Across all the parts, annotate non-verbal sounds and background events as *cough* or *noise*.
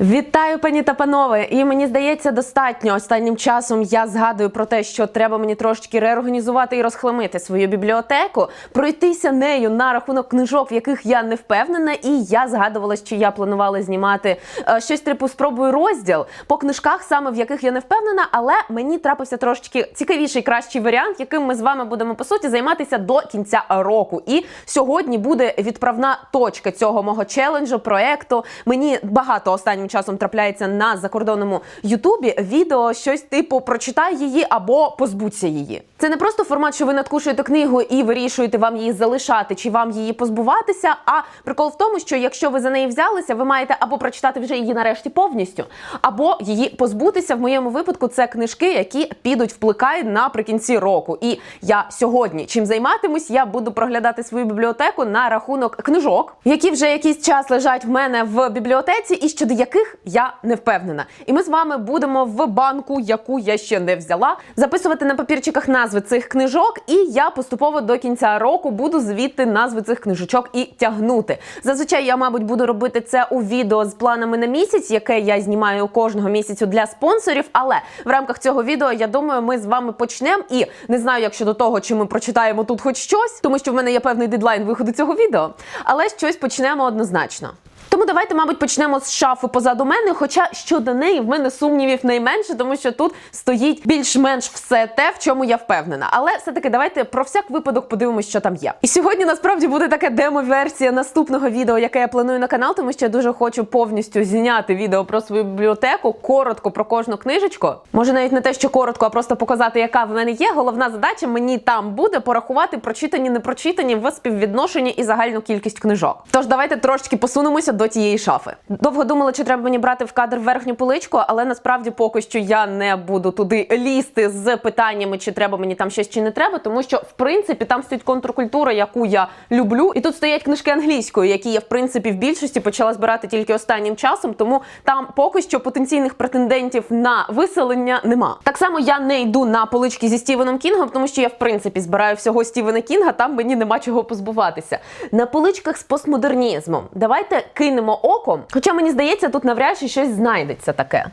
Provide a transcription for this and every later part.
Вітаю, пані та панове! І мені здається, достатньо останнім часом я згадую про те, що треба мені трошечки реорганізувати і розхламити свою бібліотеку, пройтися нею на рахунок книжок, в яких я не впевнена. І я згадувала, що я планувала знімати е, щось типу спробую розділ по книжках, саме в яких я не впевнена, але мені трапився трошечки цікавіший, кращий варіант, яким ми з вами будемо по суті займатися до кінця року. І сьогодні буде відправна точка цього мого челенджу, проекту. Мені багато останнім часом трапляється на закордонному Ютубі відео щось типу прочитай її або позбудься її. Це не просто формат, що ви надкушуєте книгу і вирішуєте вам її залишати чи вам її позбуватися. А прикол в тому, що якщо ви за неї взялися, ви маєте або прочитати вже її нарешті повністю, або її позбутися. В моєму випадку це книжки, які підуть в плекай наприкінці року. І я сьогодні чим займатимусь, я буду проглядати свою бібліотеку на рахунок книжок, які вже якийсь час лежать в мене в бібліотеці, і щодо яких я не впевнена. І ми з вами будемо в банку, яку я ще не взяла, записувати на папірчиках назви цих книжок, і я поступово до кінця року буду звідти назви цих книжечок і тягнути. Зазвичай я, мабуть, буду робити це у відео з планами на місяць, яке я знімаю кожного місяцю для спонсорів. Але в рамках цього відео я думаю, ми з вами почнемо. І не знаю, як щодо того, чи ми прочитаємо тут хоч щось, тому що в мене є певний дедлайн виходу цього відео, але щось почнемо однозначно. Тому давайте, мабуть, почнемо з шафи позаду мене. Хоча щодо неї в мене сумнівів найменше, тому що тут стоїть більш-менш все те, в чому я впевнена. Але все-таки давайте про всяк випадок подивимося, що там є. І сьогодні насправді буде така демо-версія наступного відео, яке я планую на канал, тому що я дуже хочу повністю зняти відео про свою бібліотеку, коротко про кожну книжечку. Може, навіть не те, що коротко, а просто показати, яка в мене є. Головна задача мені там буде порахувати прочитані, не прочитані в співвідношенні і загальну кількість книжок. Тож давайте трошки посунемося до тієї шафи. Довго думала, чи треба мені брати в кадр верхню поличку, але насправді поки що я не буду туди лізти з питаннями, чи треба мені там щось чи не треба, тому що в принципі там стоїть контркультура, яку я люблю, і тут стоять книжки англійською, які я в принципі в більшості почала збирати тільки останнім часом. Тому там поки що потенційних претендентів на виселення нема. Так само я не йду на полички зі Стівеном Кінгом, тому що я в принципі збираю всього Стівена Кінга. Там мені нема чого позбуватися. На поличках з постмодернізмом. Давайте кинемо оком. Хоча мені здається, тут навряд чи щось знайдеться таке.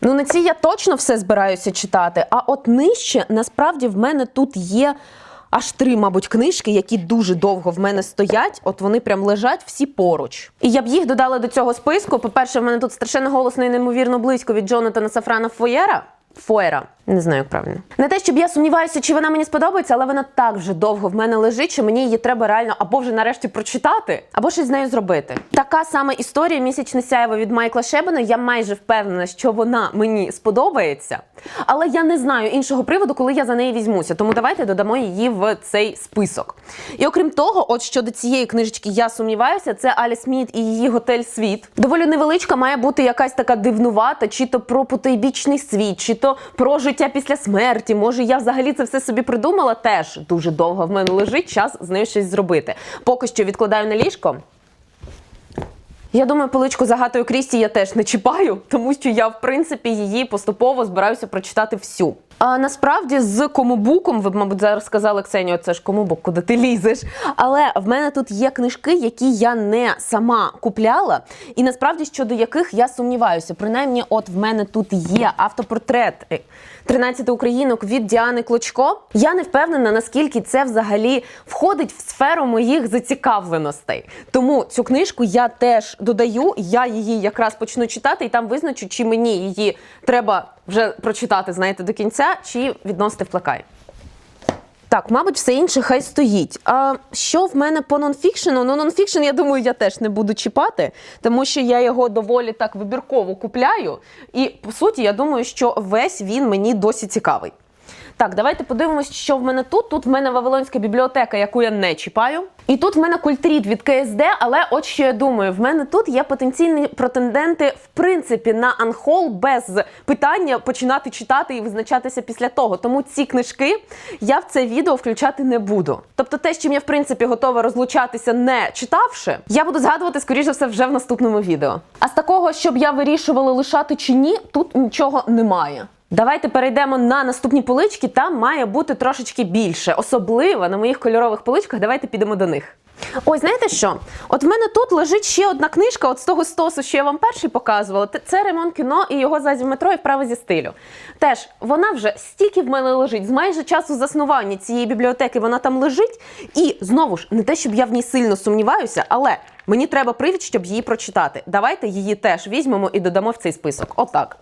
Ну, на цій я точно все збираюся читати. А от нижче, насправді, в мене тут є аж три, мабуть, книжки, які дуже довго в мене стоять. От вони прям лежать всі поруч. І я б їх додала до цього списку. По-перше, в мене тут страшенно голосно і неймовірно близько від Джонатана Сафрана Фоєра. Фоєра. Не знаю, як правильно. Не те, щоб я сумніваюся, чи вона мені сподобається, але вона так вже довго в мене лежить, що мені її треба реально або вже нарешті прочитати, або щось з нею зробити. Така сама історія місячне сяєво від Майкла Шебена. Я майже впевнена, що вона мені сподобається, але я не знаю іншого приводу, коли я за неї візьмуся. Тому давайте додамо її в цей список. І окрім того, от щодо цієї книжечки, я сумніваюся, це Алі Сміт і її готель Світ. Доволі невеличка має бути якась така дивнувата, чи то про потойбічний світ, чи то про життя після смерті. Може, я взагалі це все собі придумала. Теж дуже довго в мене лежить час з нею щось зробити. Поки що відкладаю на ліжко. Я думаю, поличку з Агатою Крісті я теж не чіпаю, тому що я, в принципі, її поступово збираюся прочитати всю. А насправді з комубуком, ви б, мабуть, зараз сказали Ксенію, це ж комубук, куди ти лізеш. Але в мене тут є книжки, які я не сама купляла, і насправді щодо яких я сумніваюся. Принаймні, от в мене тут є автопортрет. 13 українок від Діани Клочко. Я не впевнена, наскільки це взагалі входить в сферу моїх зацікавленостей. Тому цю книжку я теж додаю. Я її якраз почну читати, і там визначу, чи мені її треба вже прочитати, знаєте, до кінця, чи відносити в плакай. Так, мабуть, все інше хай стоїть. А що в мене по нонфікшену? Ну, нонфікшен, я думаю, я теж не буду чіпати, тому що я його доволі так вибірково купляю. І по суті, я думаю, що весь він мені досі цікавий. Так, давайте подивимось, що в мене тут. Тут в мене Вавилонська бібліотека, яку я не чіпаю. І тут в мене культрід від КСД, але от що я думаю, в мене тут є потенційні претенденти, в принципі, на анхол без питання починати читати і визначатися після того. Тому ці книжки я в це відео включати не буду. Тобто, те, з чим я в принципі готова розлучатися, не читавши, я буду згадувати, скоріш за все, вже в наступному відео. А з такого, щоб я вирішувала лишати чи ні, тут нічого немає. Давайте перейдемо на наступні полички. Там має бути трошечки більше. Особливо на моїх кольорових поличках. Давайте підемо до них. Ой, знаєте що? От в мене тут лежить ще одна книжка, от з того стосу, що я вам перший показувала. Це ремонт кіно і його зазі метро і вправо зі стилю. Теж вона вже стільки в мене лежить, з майже часу заснування цієї бібліотеки вона там лежить. І знову ж не те, щоб я в ній сильно сумніваюся, але мені треба привід, щоб її прочитати. Давайте її теж візьмемо і додамо в цей список. Отак.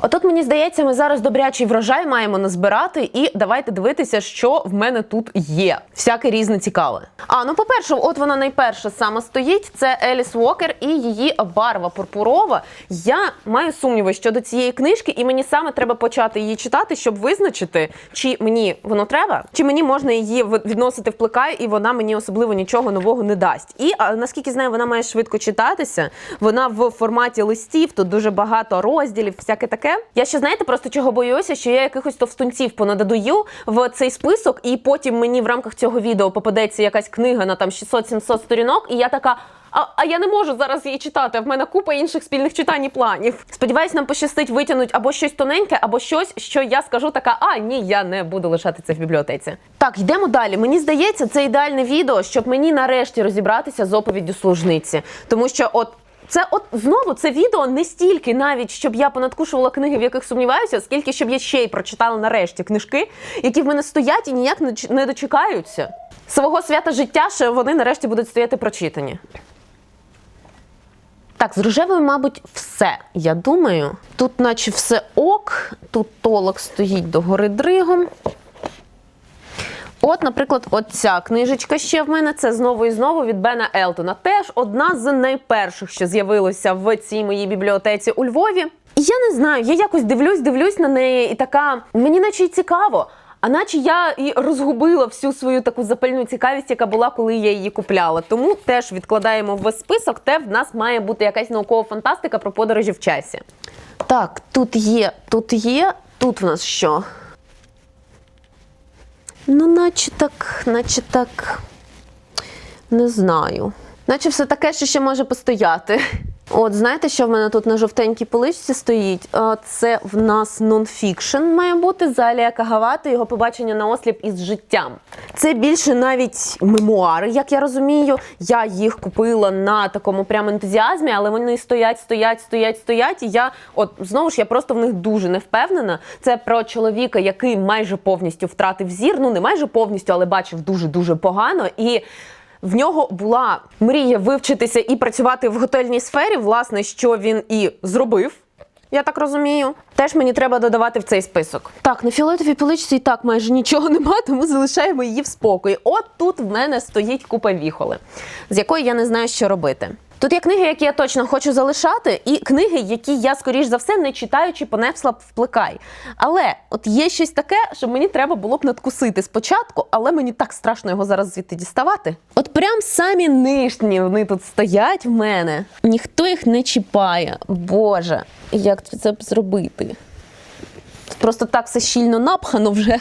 Отут, мені здається, ми зараз добрячий врожай маємо назбирати, і давайте дивитися, що в мене тут є. Всяке різне цікаве. А ну, по-перше, от вона найперша сама стоїть. Це Еліс Уокер і її барва пурпурова. Я маю сумніви щодо цієї книжки, і мені саме треба почати її читати, щоб визначити, чи мені воно треба, чи мені можна її відносити в плекай, і вона мені особливо нічого нового не дасть. І наскільки знаю, вона має швидко читатися. Вона в форматі листів, тут дуже багато розділів, всяке таке. Я ще знаєте, просто чого боюся, що я якихось товстунців понададую в цей список, і потім мені в рамках цього відео попадеться якась книга на там 600-700 сторінок, і я така. А, а я не можу зараз її читати. В мене купа інших спільних читань і планів. Сподіваюсь, нам пощастить витягнути або щось тоненьке, або щось, що я скажу така: а ні, я не буду лишати це в бібліотеці. Так, йдемо далі. Мені здається, це ідеальне відео, щоб мені нарешті розібратися з оповіддю служниці, тому що от. Це от знову це відео не стільки навіть, щоб я понадкушувала книги, в яких сумніваюся, скільки щоб я ще й прочитала нарешті книжки, які в мене стоять і ніяк не дочекаються. Свого свята життя, що вони нарешті будуть стояти прочитані. Так, з рожевою, мабуть, все. Я думаю. Тут, наче все ок, тут толок стоїть догори дригом. От, наприклад, оця книжечка ще в мене це знову і знову від Бена Елтона. Теж одна з найперших, що з'явилося в цій моїй бібліотеці у Львові. І я не знаю, я якось дивлюсь, дивлюсь на неї, і така мені наче й цікаво. А наче я і розгубила всю свою таку запальну цікавість, яка була, коли я її купляла. Тому теж відкладаємо в список, те в нас має бути якась наукова фантастика про подорожі в часі. Так, тут є, тут є, тут в нас що? Ну, наче так, наче так. Не знаю. Наче все таке, що ще може постояти. От, знаєте, що в мене тут на жовтенькій поличці стоїть? Це в нас нонфікшн має бути з Алія Кагавати, його побачення на осліп із життям. Це більше навіть мемуари, як я розумію. Я їх купила на такому прям ентузіазмі, але вони стоять, стоять, стоять, стоять. І я, от знову ж я просто в них дуже не впевнена. Це про чоловіка, який майже повністю втратив зір. Ну не майже повністю, але бачив дуже дуже погано. І в нього була мрія вивчитися і працювати в готельній сфері, власне, що він і зробив. Я так розумію. Теж мені треба додавати в цей список. Так, на фіолетовій поличці і так майже нічого *laughs* нема, тому залишаємо її в спокої. От тут в мене стоїть купа віхоли, з якої я не знаю, що робити. Тут є книги, які я точно хочу залишати, і книги, які я, скоріш за все, не читаючи, понесла б вплекай. Але от є щось таке, що мені треба було б надкусити спочатку, але мені так страшно його зараз звідти діставати. От прям самі нижні вони тут стоять в мене. Ніхто їх не чіпає. Боже, як це б зробити? Просто так все щільно напхано вже.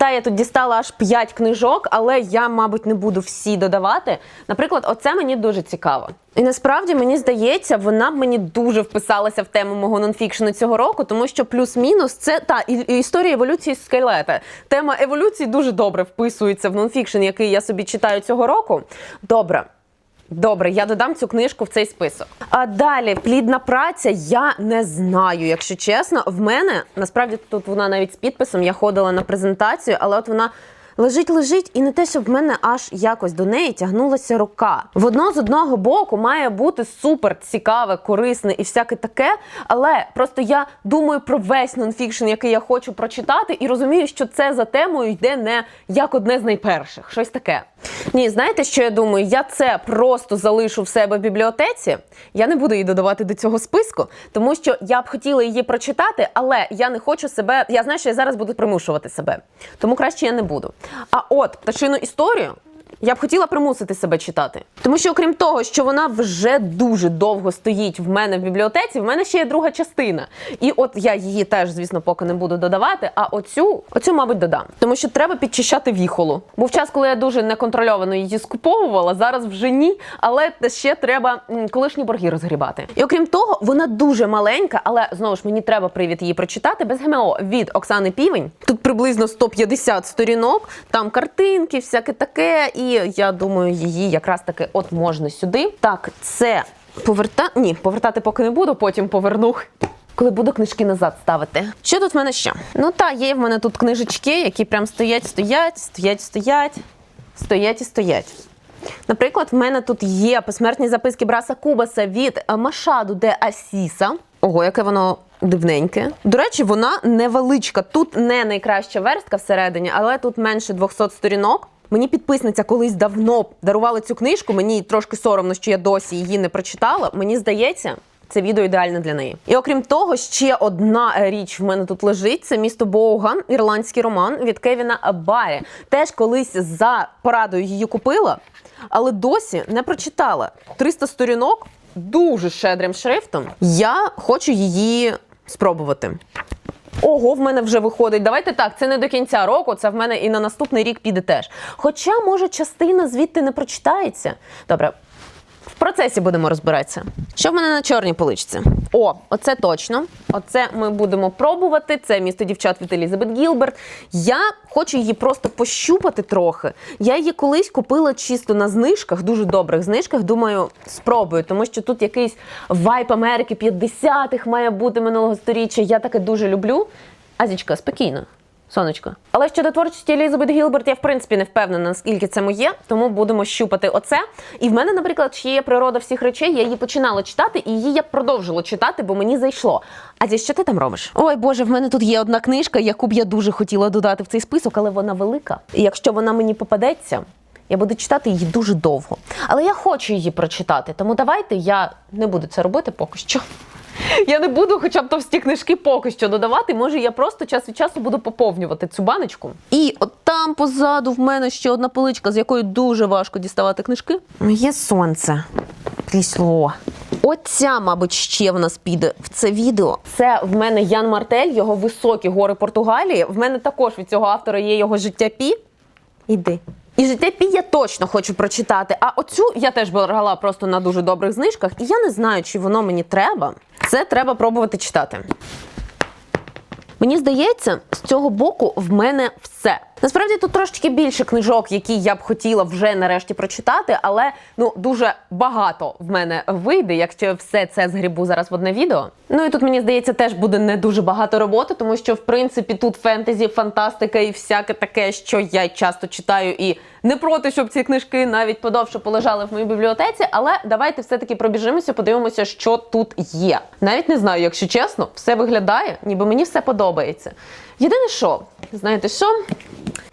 Та я тут дістала аж 5 книжок, але я, мабуть, не буду всі додавати. Наприклад, оце мені дуже цікаво. І насправді мені здається, вона б мені дуже вписалася в тему мого нонфікшену цього року, тому що плюс-мінус це та історія еволюції скелета. Тема еволюції дуже добре вписується в нонфікшн, який я собі читаю цього року. Добре. Добре, я додам цю книжку в цей список. А далі плідна праця. Я не знаю, якщо чесно. В мене насправді тут вона навіть з підписом. Я ходила на презентацію, але от вона. Лежить, лежить, і не те, щоб в мене аж якось до неї тягнулася рука. Водно з одного боку має бути супер цікаве, корисне і всяке таке. Але просто я думаю про весь нонфікшн, який я хочу прочитати, і розумію, що це за темою йде не як одне з найперших. Щось таке. Ні, знаєте, що я думаю? Я це просто залишу в себе в бібліотеці. Я не буду її додавати до цього списку, тому що я б хотіла її прочитати, але я не хочу себе. Я знаю, що я зараз буду примушувати себе. Тому краще я не буду. А от пташину історію. Я б хотіла примусити себе читати. Тому що, окрім того, що вона вже дуже довго стоїть в мене в бібліотеці, в мене ще є друга частина. І от я її теж, звісно, поки не буду додавати. А оцю, оцю, мабуть, додам. Тому що треба підчищати віхолу. Був час, коли я дуже неконтрольовано її скуповувала, зараз вже ні. Але ще треба колишні борги розгрібати. І окрім того, вона дуже маленька, але знову ж мені треба привід її прочитати без ГМО від Оксани Півень. Тут приблизно 150 сторінок, там картинки, всяке таке. І я думаю, її якраз таки от можна сюди. Так, це поверта... Ні, повертати поки не буду, потім поверну. Коли буду книжки назад ставити. Що тут в мене ще? Ну та є в мене тут книжечки, які прям стоять, стоять, стоять, стоять, стоять і стоять. Наприклад, в мене тут є посмертні записки Браса Кубаса від Машаду де Асіса. Ого, яке воно дивненьке. До речі, вона невеличка. Тут не найкраща верстка всередині, але тут менше 200 сторінок. Мені підписниця колись давно дарувала цю книжку. Мені трошки соромно, що я досі її не прочитала. Мені здається. Це відео ідеальне для неї. І окрім того, ще одна річ в мене тут лежить: це місто Боуган, ірландський роман від Кевіна Барі. Теж колись за порадою її купила, але досі не прочитала. 300 сторінок дуже шедрим шрифтом. Я хочу її спробувати. Ого, в мене вже виходить. Давайте так, це не до кінця року, це в мене і на наступний рік піде теж. Хоча, може, частина звідти не прочитається. Добре, процесі будемо розбиратися. Що в мене на чорній поличці? О, оце точно. Оце ми будемо пробувати. Це місто дівчат від Елізабет Гілберт. Я хочу її просто пощупати трохи. Я її колись купила чисто на знижках, дуже добрих знижках. Думаю, спробую, тому що тут якийсь вайп Америки 50-х має бути минулого сторіччя. Я таке дуже люблю. Азічка, спокійно. Сонечко. Але щодо творчості Елізабет Гілберт, я в принципі не впевнена, наскільки це моє, тому будемо щупати оце. І в мене, наприклад, ще є природа всіх речей. Я її починала читати, і її я продовжила читати, бо мені зайшло. А зі що ти там робиш? Ой, Боже, в мене тут є одна книжка, яку б я дуже хотіла додати в цей список, але вона велика. І якщо вона мені попадеться. Я буду читати її дуже довго. Але я хочу її прочитати, тому давайте я не буду це робити поки що. Я не буду хоча б товсті книжки поки що додавати. Може, я просто час від часу буду поповнювати цю баночку. І от там позаду в мене ще одна поличка, з якої дуже важко діставати книжки. Є сонце. Крісло. Оця, мабуть, ще в нас піде в це відео. Це в мене Ян Мартель, його високі гори Португалії. В мене також від цього автора є його життя пі. Іди. І життя я точно хочу прочитати. А оцю я теж брала просто на дуже добрих знижках, і я не знаю, чи воно мені треба. Це треба пробувати читати. Мені здається, з цього боку в мене все. Насправді тут трошечки більше книжок, які я б хотіла вже нарешті прочитати, але ну дуже багато в мене вийде, якщо все це згрібу зараз в одне відео. Ну і тут мені здається, теж буде не дуже багато роботи, тому що в принципі тут фентезі, фантастика і всяке таке, що я часто читаю, і не проти, щоб ці книжки навіть подовше полежали в моїй бібліотеці. Але давайте все-таки пробіжимося, подивимося, що тут є. Навіть не знаю, якщо чесно, все виглядає, ніби мені все подобається. Єдине, що знаєте що?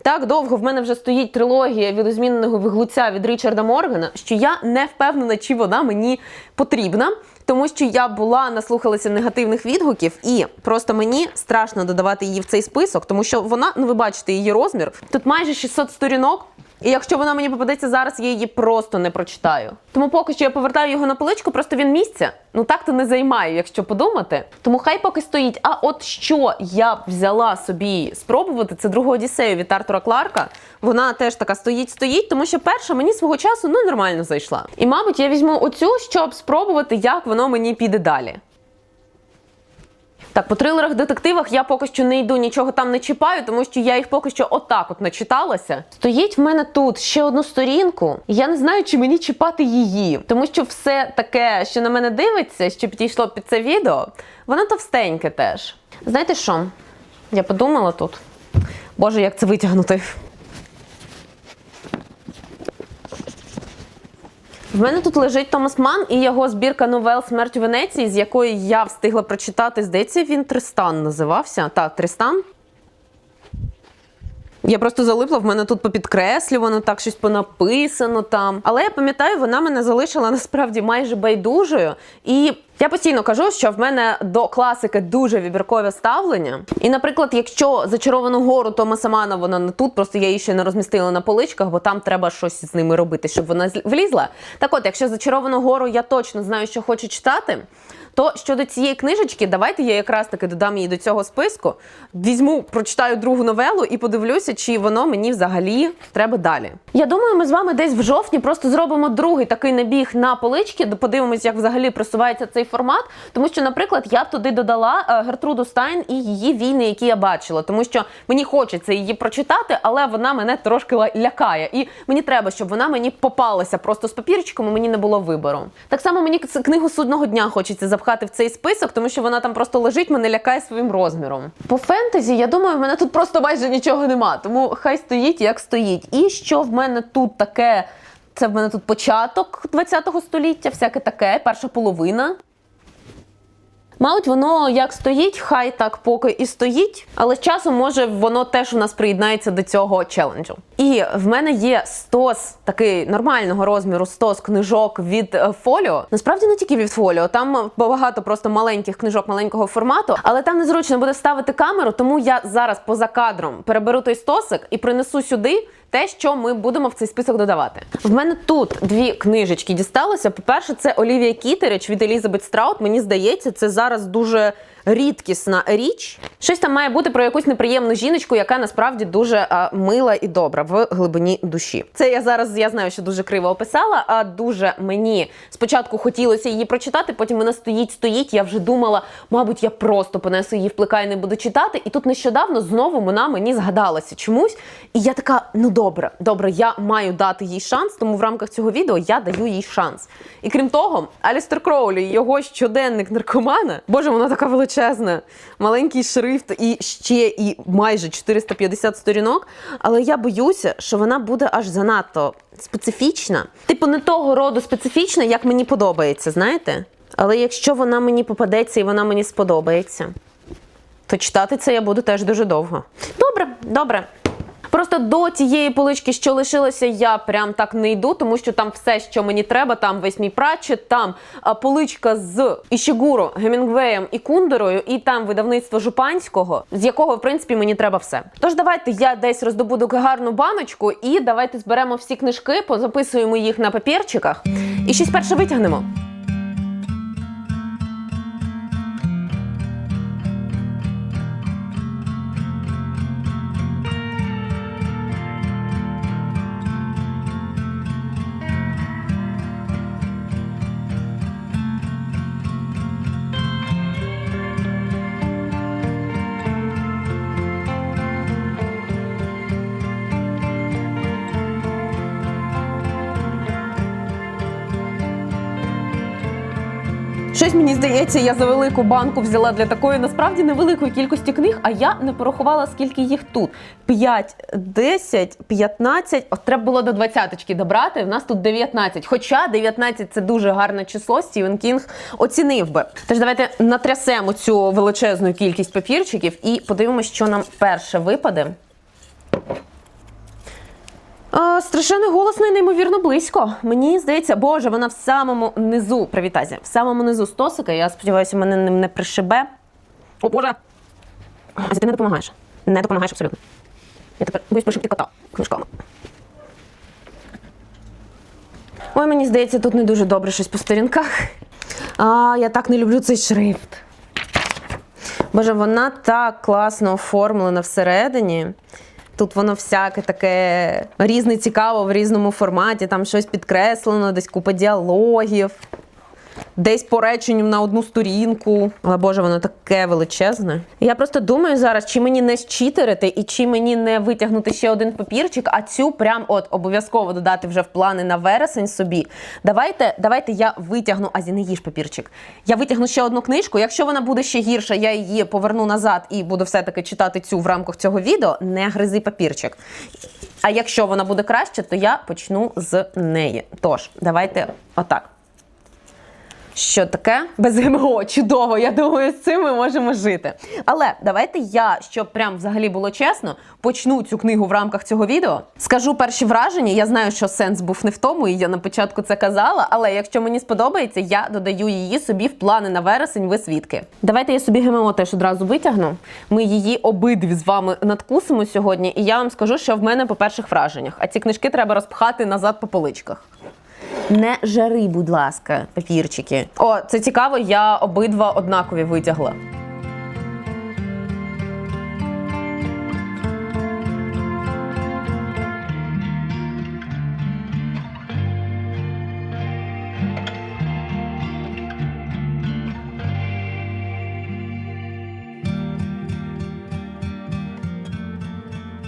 Так довго в мене вже стоїть трилогія відозміненого виглуця від Річарда Моргана, що я не впевнена, чи вона мені потрібна, тому що я була наслухалася негативних відгуків, і просто мені страшно додавати її в цей список, тому що вона, ну ви бачите її розмір. Тут майже 600 сторінок. І якщо вона мені попадеться зараз, я її просто не прочитаю. Тому поки що я повертаю його на поличку, просто він місця. Ну так то не займає, якщо подумати. Тому хай поки стоїть. А от що я б взяла собі спробувати, це другу Одіссею від Артура Кларка. Вона теж така стоїть, стоїть, тому що перша мені свого часу ну нормально зайшла. І мабуть, я візьму оцю, щоб спробувати, як воно мені піде далі. Так, по трилерах детективах я поки що не йду, нічого там не чіпаю, тому що я їх поки що отак от начиталася. Стоїть в мене тут ще одну сторінку. Я не знаю, чи мені чіпати її, тому що все таке, що на мене дивиться, що підійшло під це відео, воно товстеньке теж. Знаєте що? Я подумала тут. Боже, як це витягнути. В мене тут лежить Томас Ман і його збірка новел Смерть у Венеції, з якої я встигла прочитати. Здається, він Тристан називався. Так, Тристан. Я просто залипла, в мене тут попідкреслювано, так щось понаписано там. Але я пам'ятаю, вона мене залишила *laughs* насправді майже байдужою. І Я постійно кажу, що в мене до класики дуже вибіркове ставлення. І, наприклад, якщо зачаровану гору Тома Самана вона не тут, просто я її ще не розмістила на поличках, бо там треба щось з ними робити, щоб вона зл- влізла. Так от, якщо зачаровану гору я точно знаю, що хочу читати. То щодо цієї книжечки, давайте я якраз таки додам її до цього списку. Візьму, прочитаю другу новелу і подивлюся, чи воно мені взагалі треба далі. Я думаю, ми з вами десь в жовтні просто зробимо другий такий набіг на полички, подивимось, як взагалі просувається цей формат. Тому що, наприклад, я б туди додала е, Гертруду Стайн і її війни, які я бачила, тому що мені хочеться її прочитати, але вона мене трошки лякає. І мені треба, щоб вона мені попалася просто з папірчиком, і мені не було вибору. Так само мені книгу судного дня хочеться запхати в цей список, тому що вона там просто лежить, мене лякає своїм розміром. По фентезі, я думаю, в мене тут просто майже нічого нема, тому хай стоїть як стоїть. І що в мене тут таке? Це в мене тут початок 20-го століття, всяке таке, перша половина. Мабуть, воно як стоїть, хай так поки і стоїть, але з часом може воно теж у нас приєднається до цього челенджу. І в мене є стос такий нормального розміру стос книжок від е, фоліо. Насправді не тільки від фоліо, там багато просто маленьких книжок маленького формату, але там незручно буде ставити камеру, тому я зараз поза кадром переберу той стосик і принесу сюди. Те, що ми будемо в цей список додавати. В мене тут дві книжечки дісталося. По-перше, це Олівія Кітерич від Елізабет Страут. Мені здається, це зараз дуже рідкісна річ. Щось там має бути про якусь неприємну жіночку, яка насправді дуже а, мила і добра в глибині душі. Це я зараз я знаю, що дуже криво описала. А дуже мені спочатку хотілося її прочитати, потім вона стоїть, стоїть. Я вже думала, мабуть, я просто понесу її в плекай і не буду читати. І тут нещодавно знову вона мені згадалася чомусь. І я така: ну добре, добре, я маю дати їй шанс, тому в рамках цього відео я даю їй шанс. І крім того, Алістер Кроулі, його щоденник наркомана, боже, вона така величезна, маленький шрифт і ще і майже 450 сторінок. Але я боюся, що вона буде аж занадто специфічна. Типу, не того роду специфічна, як мені подобається, знаєте? Але якщо вона мені попадеться і вона мені сподобається, то читати це я буду теж дуже довго. Добре, добре. Просто до тієї полички, що лишилося, я прям так не йду, тому що там все, що мені треба, там весь мій прачет, там поличка з Ішігуро, Гемінгвеєм і Кундерою, і там видавництво Жупанського, з якого, в принципі, мені треба все. Тож давайте я десь роздобуду гарну баночку, і давайте зберемо всі книжки, позаписуємо їх на папірчиках і щось перше витягнемо. Здається, я за велику банку взяла для такої насправді невеликої кількості книг, а я не порахувала, скільки їх тут. 5, 10, 15. От треба було до 20-ки добрати. В нас тут 19. Хоча 19 це дуже гарне число. Стівен Кінг оцінив би. Тож давайте натрясемо цю величезну кількість папірчиків і подивимося, що нам перше випаде. А, страшенно голосно і неймовірно близько. Мені здається, боже, вона в самому низу. Привіт, Азія. В самому низу стосика. Я сподіваюся, мене ним не пришибе. О, боже! Азія, ти не допомагаєш. Не допомагаєш абсолютно. Я тепер боюсь пришибти кота книжками. Ой, мені здається, тут не дуже добре щось по сторінках. А, я так не люблю цей шрифт. Боже, вона так класно оформлена всередині. Тут воно всяке таке різне цікаво в різному форматі, там щось підкреслено, десь купа діалогів, десь по реченню на одну сторінку. Але Боже, воно таке величезне. Я просто думаю зараз, чи мені не щитерити і чи мені не витягнути ще один папірчик, а цю прям от обов'язково додати вже в плани на вересень собі. Давайте, давайте я витягну, азі не їж папірчик. Я витягну ще одну книжку. Якщо вона буде ще гірша, я її поверну назад і буду все-таки читати цю в рамках цього відео. Не гризи папірчик. А якщо вона буде краще, то я почну з неї. Тож, давайте отак. Що таке? Без ГМО, чудово. Я думаю, з цим ми можемо жити. Але давайте я, щоб прям взагалі було чесно, почну цю книгу в рамках цього відео. Скажу перші враження. Я знаю, що сенс був не в тому, і я на початку це казала. Але якщо мені сподобається, я додаю її собі в плани на вересень. Ви свідки. Давайте я собі ГМО теж одразу витягну. Ми її обидві з вами надкусимо сьогодні, і я вам скажу, що в мене по перших враженнях. А ці книжки треба розпхати назад по поличках. Не жари, будь ласка, папірчики. О, це цікаво, я обидва однакові витягла.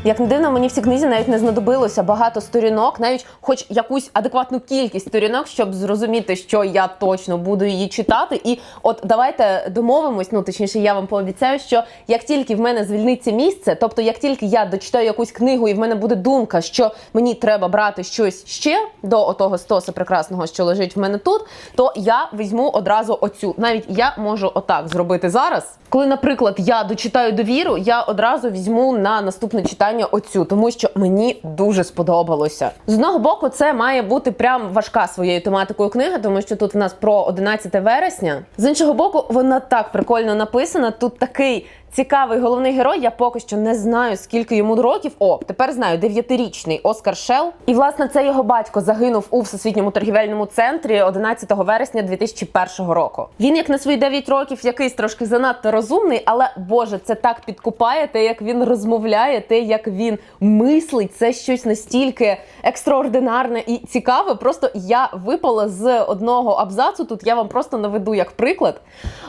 Як не дивно, мені в цій книзі навіть не знадобилося багато сторінок, навіть хоч якусь адекватну кількість сторінок, щоб зрозуміти, що я точно буду її читати. І от давайте домовимось, ну точніше, я вам пообіцяю, що як тільки в мене звільниться місце, тобто як тільки я дочитаю якусь книгу, і в мене буде думка, що мені треба брати щось ще до отого стоса прекрасного, що лежить в мене тут, то я візьму одразу оцю. Навіть я можу отак зробити зараз. Коли, наприклад, я дочитаю довіру, я одразу візьму на наступне читання оцю, тому що мені дуже сподобалося. З одного боку, це має бути прям важка своєю тематикою книга, тому що тут в нас про 11 вересня. З іншого боку, вона так прикольно написана. Тут такий цікавий головний герой. Я поки що не знаю, скільки йому років. О, тепер знаю, дев'ятирічний Оскар Шел. І власне це його батько загинув у всесвітньому торгівельному центрі 11 вересня 2001 року. Він, як на свої 9 років, якийсь трошки занадто розумний, але боже, це так підкупає те, як він розмовляє, те, як він мислить. Це щось настільки екстраординарне і цікаве. Просто я випала з одного абзацу. Тут я вам просто наведу як приклад.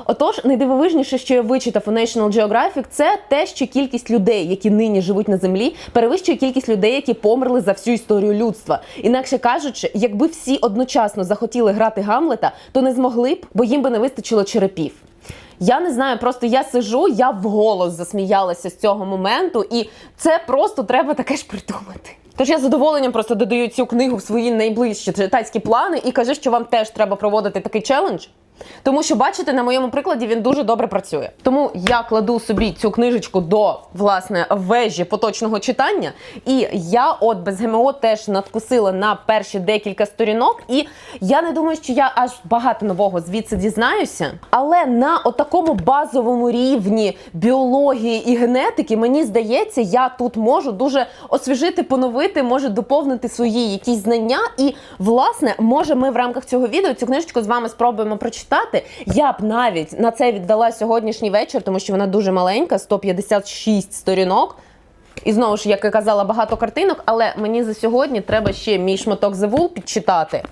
Отож, найдивовижніше, що я вичитав у National Geographic, це те, що кількість людей, які нині живуть на землі, перевищує кількість людей, які померли за всю історію людства. Інакше кажучи, якби всі одночасно захотіли грати Гамлета, то не змогли б, бо їм би не вистачило черепів. Я не знаю, просто я сижу, я вголос засміялася з цього моменту, і це просто треба таке ж придумати. Тож я з задоволенням просто додаю цю книгу в свої найближчі читацькі плани і кажу, що вам теж треба проводити такий челендж. Тому що, бачите, на моєму прикладі він дуже добре працює. Тому я кладу собі цю книжечку до власне вежі поточного читання. І я, от без ГМО, теж надкусила на перші декілька сторінок. І я не думаю, що я аж багато нового звідси дізнаюся. Але на отакому базовому рівні біології і генетики, мені здається, я тут можу дуже освіжити, поновити, можу доповнити свої якісь знання. І, власне, може, ми в рамках цього відео цю книжечку з вами спробуємо прочитати. Я б навіть на це віддала сьогоднішній вечір, тому що вона дуже маленька, 156 сторінок. І знову ж, як я казала, багато картинок, але мені за сьогодні треба ще мій шматок Wool підчитати.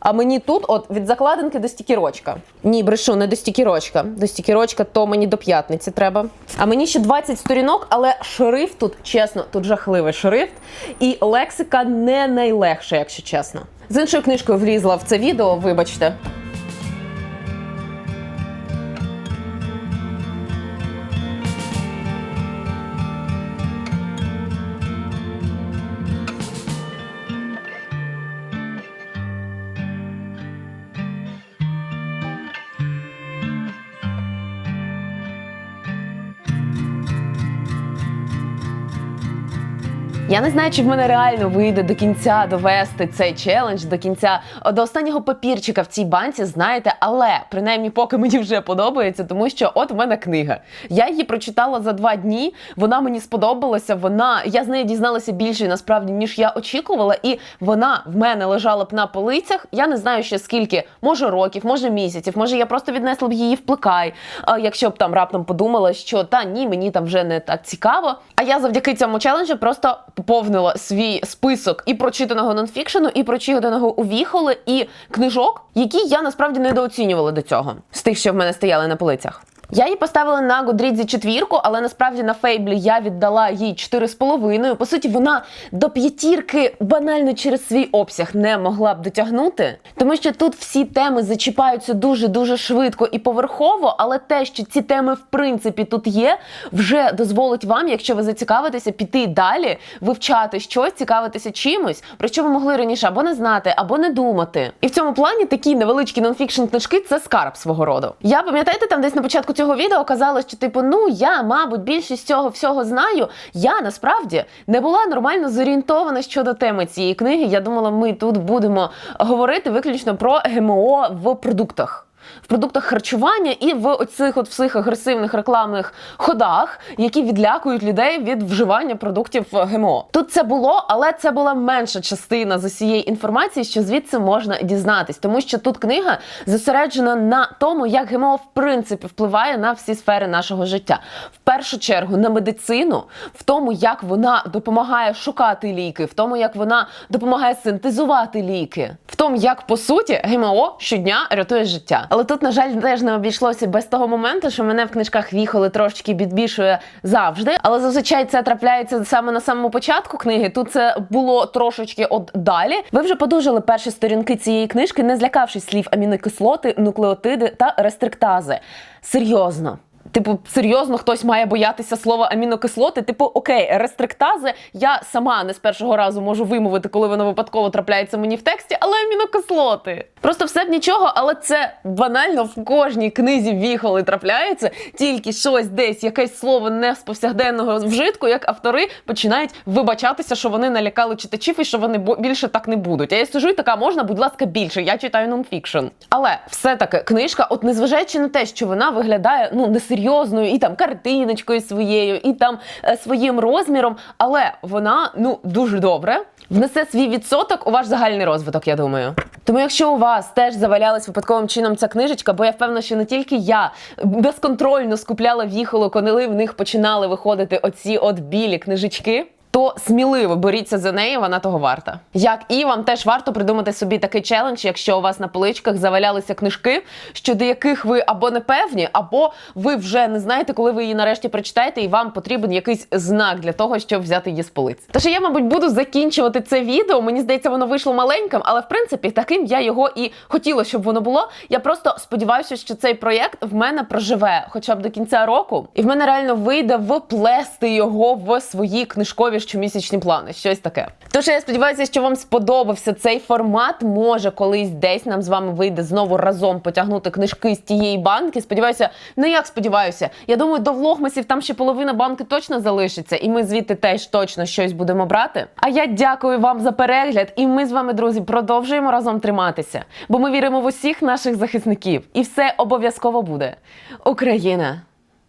А мені тут, от від закладинки до стікірочка. Ні, брешу, не до стікірочка. До стікірочка, то мені до п'ятниці треба. А мені ще 20 сторінок, але шрифт тут, чесно, тут жахливий шрифт. І лексика не найлегша, якщо чесно. З іншою книжкою влізла в це відео, вибачте. Я не знаю, чи в мене реально вийде до кінця довести цей челендж, до кінця до останнього папірчика в цій банці, знаєте, але принаймні поки мені вже подобається, тому що от в мене книга. Я її прочитала за два дні. Вона мені сподобалася. Вона я з нею дізналася більше насправді ніж я очікувала, і вона в мене лежала б на полицях. Я не знаю ще скільки, може років, може місяців, може я просто віднесла б її в плекай, якщо б там раптом подумала, що та ні, мені там вже не так цікаво. А я завдяки цьому челенджу просто поповнила свій список і прочитаного нонфікшену, і прочитаного у віхоли, і книжок, які я насправді недооцінювала до цього з тих, що в мене стояли на полицях. Я її поставила на Годрідзі четвірку, але насправді на Фейблі я віддала їй 4,5. По суті, вона до п'ятірки банально через свій обсяг не могла б дотягнути, тому що тут всі теми зачіпаються дуже дуже швидко і поверхово. Але те, що ці теми в принципі тут є, вже дозволить вам, якщо ви зацікавитеся, піти далі, вивчати щось, цікавитися чимось, про що ви могли раніше або не знати, або не думати. І в цьому плані такі невеличкі нонфікшн книжки це скарб свого роду. Я пам'ятаєте, там десь на початку цього відео казалось, що типу, ну я, мабуть, більшість цього всього знаю. Я насправді не була нормально зорієнтована щодо теми цієї книги. Я думала, ми тут будемо говорити виключно про ГМО в продуктах. В продуктах харчування і в оцих от всіх агресивних рекламних ходах, які відлякують людей від вживання продуктів ГМО. Тут це було, але це була менша частина з усієї інформації, що звідси можна дізнатись, тому що тут книга зосереджена на тому, як ГМО в принципі впливає на всі сфери нашого життя. В першу чергу на медицину, в тому, як вона допомагає шукати ліки, в тому, як вона допомагає синтезувати ліки, в тому, як по суті ГМО щодня рятує життя. Але тут, на жаль, теж не обійшлося без того моменту, що мене в книжках віхоли трошечки підбільшує завжди. Але зазвичай це трапляється саме на самому початку книги. Тут це було трошечки от далі. Ви вже подужали перші сторінки цієї книжки, не злякавшись слів амінокислоти, нуклеотиди та рестриктази. Серйозно. Типу, серйозно, хтось має боятися слова амінокислоти. Типу, окей, рестриктази я сама не з першого разу можу вимовити, коли воно випадково трапляється мені в тексті, але амінокислоти. Просто все б нічого, але це банально в кожній книзі віхоли трапляється. Тільки щось десь, якесь слово не з повсякденного вжитку, як автори починають вибачатися, що вони налякали читачів і що вони більше так не будуть. А я сижу і така, можна, будь ласка, більше. Я читаю нонфікшн. Але все-таки книжка, от незважаючи на те, що вона виглядає ну несерйозною, і там картиночкою своєю, і там е, своїм розміром, але вона ну дуже добре внесе свій відсоток у ваш загальний розвиток, я думаю. Тому, якщо у вас теж завалялась випадковим чином ця книжечка, бо я впевнена, що не тільки я безконтрольно скупляла віхоло, коли в них починали виходити оці от білі книжечки. То сміливо боріться за неї, вона того варта. Як і вам теж варто придумати собі такий челендж, якщо у вас на поличках завалялися книжки, щодо яких ви або не певні, або ви вже не знаєте, коли ви її нарешті прочитаєте, і вам потрібен якийсь знак для того, щоб взяти її з полиць. Тож я, мабуть, буду закінчувати це відео. Мені здається, воно вийшло маленьким, але в принципі таким я його і хотіла, щоб воно було. Я просто сподіваюся, що цей проєкт в мене проживе хоча б до кінця року, і в мене реально вийде вплести його в свої книжкові щомісячні плани. Щось таке. Тож я сподіваюся, що вам сподобався цей формат. Може, колись десь нам з вами вийде знову разом потягнути книжки з тієї банки. Сподіваюся, не як сподіваюся. Я думаю, до влогмасів там ще половина банки точно залишиться, і ми звідти теж точно щось будемо брати. А я дякую вам за перегляд, і ми з вами, друзі, продовжуємо разом триматися, бо ми віримо в усіх наших захисників, і все обов'язково буде. Україна!